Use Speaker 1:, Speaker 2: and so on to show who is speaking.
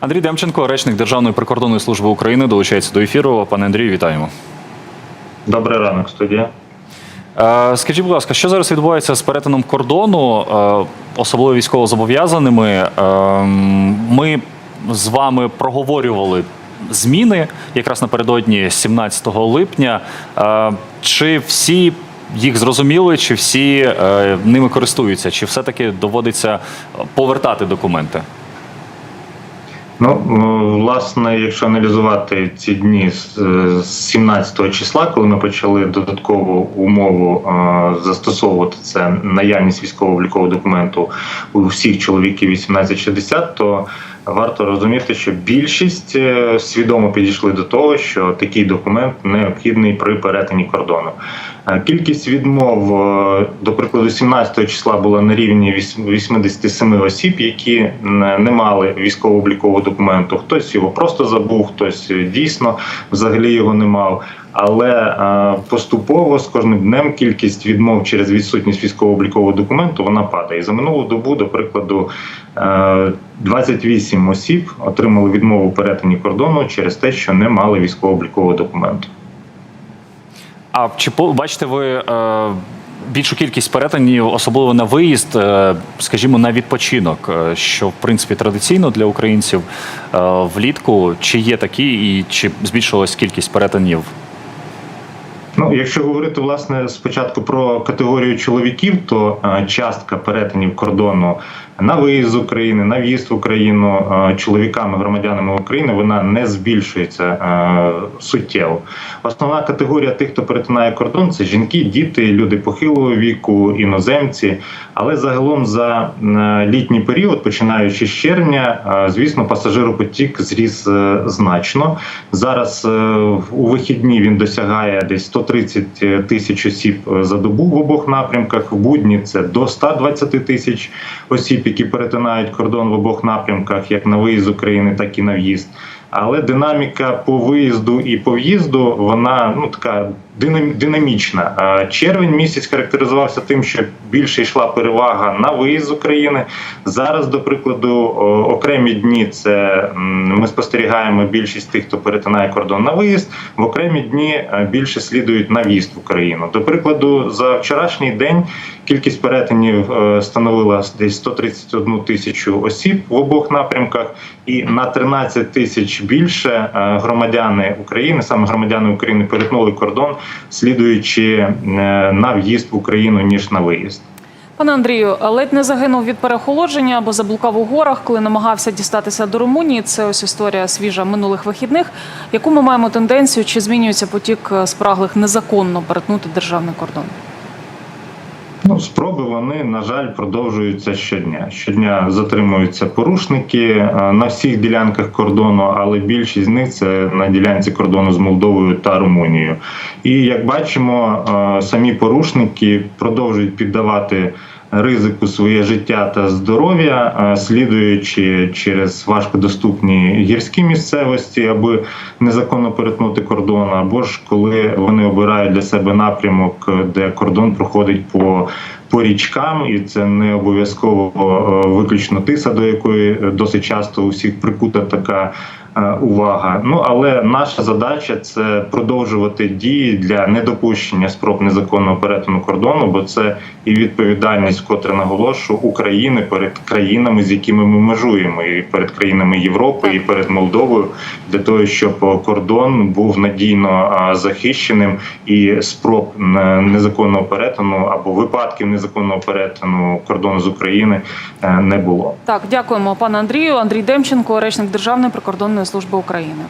Speaker 1: Андрій Демченко, речник Державної прикордонної служби України, долучається до ефіру. Пане Андрію, вітаємо.
Speaker 2: Добрий ранок, студія.
Speaker 1: Е, Скажіть, будь ласка, що зараз відбувається з перетином кордону, е, особливо військовозобов'язаними? Е, Ми з вами проговорювали зміни якраз напередодні 17 липня. Чи всі їх зрозуміли, чи всі ними користуються, чи все-таки доводиться повертати документи?
Speaker 2: Ну, власне, якщо аналізувати ці дні з е, 17 числа, коли ми почали додаткову умову е, застосовувати це наявність військово-облікового документу у всіх чоловіків 18-60, то варто розуміти, що більшість е, свідомо підійшли до того, що такий документ необхідний при перетині кордону. Е, Кількість відмов, е, до прикладу, 17 числа була на рівні віс- 87 осіб, які не мали військово-облікового документу. Хтось його просто забув, хтось дійсно взагалі його не мав. Але поступово з кожним днем кількість відмов через відсутність військово-облікового документу вона падає. За минулу добу, до прикладу, 28 осіб отримали відмову у перетині кордону через те, що не мали військово-облікового документу.
Speaker 1: А чи бачите ви е, більшу кількість перетинів, особливо на виїзд, е, скажімо, на відпочинок, е, що в принципі традиційно для українців влітку? Чи є такі, і чи збільшилась кількість перетинів?
Speaker 2: Ну, якщо говорити власне спочатку про категорію чоловіків, то е, частка перетинів кордону на виїзд з України, на в'їзд в Україну е, чоловіками, громадянами України, вона не збільшується е, суттєво. Основна категорія тих, хто перетинає кордон, це жінки, діти, люди похилого віку, іноземці. Але загалом за літній період, починаючи з червня, звісно, пасажиропотік зріс значно. Зараз у вихідні він досягає десь 130 тисяч осіб е, за добу в обох напрямках. В будні це до 120 тисяч осіб, які перетинають кордон в обох напрямках, як на виїзд України, так і на в'їзд. Але динаміка по виїзду і по в'їзду вона ну така динам- динамічна. Червень місяць характеризувався тим, що більше йшла перевага на виїзд з України. Зараз, до прикладу, окремі дні це ми спостерігаємо більшість тих, хто перетинає кордон на виїзд. В окремі дні е, більше слідують на в'їзд в Україну. До прикладу, за вчорашній день кількість перетинів е, становила десь 131 тисячу осіб в обох напрямках, і на 13 тисяч більше е, громадяни України, саме громадяни України, перетнули кордон, слідуючи е, на в'їзд в Україну ніж на виїзд.
Speaker 3: Пане Андрію, ледь не загинув від переохолодження або заблукав у горах, коли намагався дістатися до Румунії. Це ось історія свіжа минулих вихідних. Яку ми маємо тенденцію, чи змінюється потік е, спраглих незаконно перетнути державний кордон?
Speaker 2: Ну, спроби вони, на жаль, продовжуються щодня. Щодня затримуються порушники е, на всіх ділянках кордону, але більшість з них це на ділянці кордону з Молдовою та Румунією. І як бачимо, е, самі порушники продовжують піддавати. Ризику своє життя та здоров'я, е, слідуючи через важкодоступні гірські місцевості, аби незаконно перетнути кордон, або ж коли вони обирають для себе напрямок, де кордон проходить по по річкам, і це не обов'язково е, виключно тиса, до якої досить часто у всіх прикута така е, увага. Ну але наша задача це продовжувати дії для недопущення спроб незаконного перетину кордону, бо це і відповідальність, котре наголошую України перед країнами, з якими ми межуємо, і перед країнами Європи, і перед Молдовою, для того, щоб кордон був надійно е, захищеним і спроб е, незаконного перетину або випадків незаконного перетину кордону з України е, не було.
Speaker 3: Так, дякуємо, пане Андрію. Андрій Демченко, речник Державної прикордонної служби України.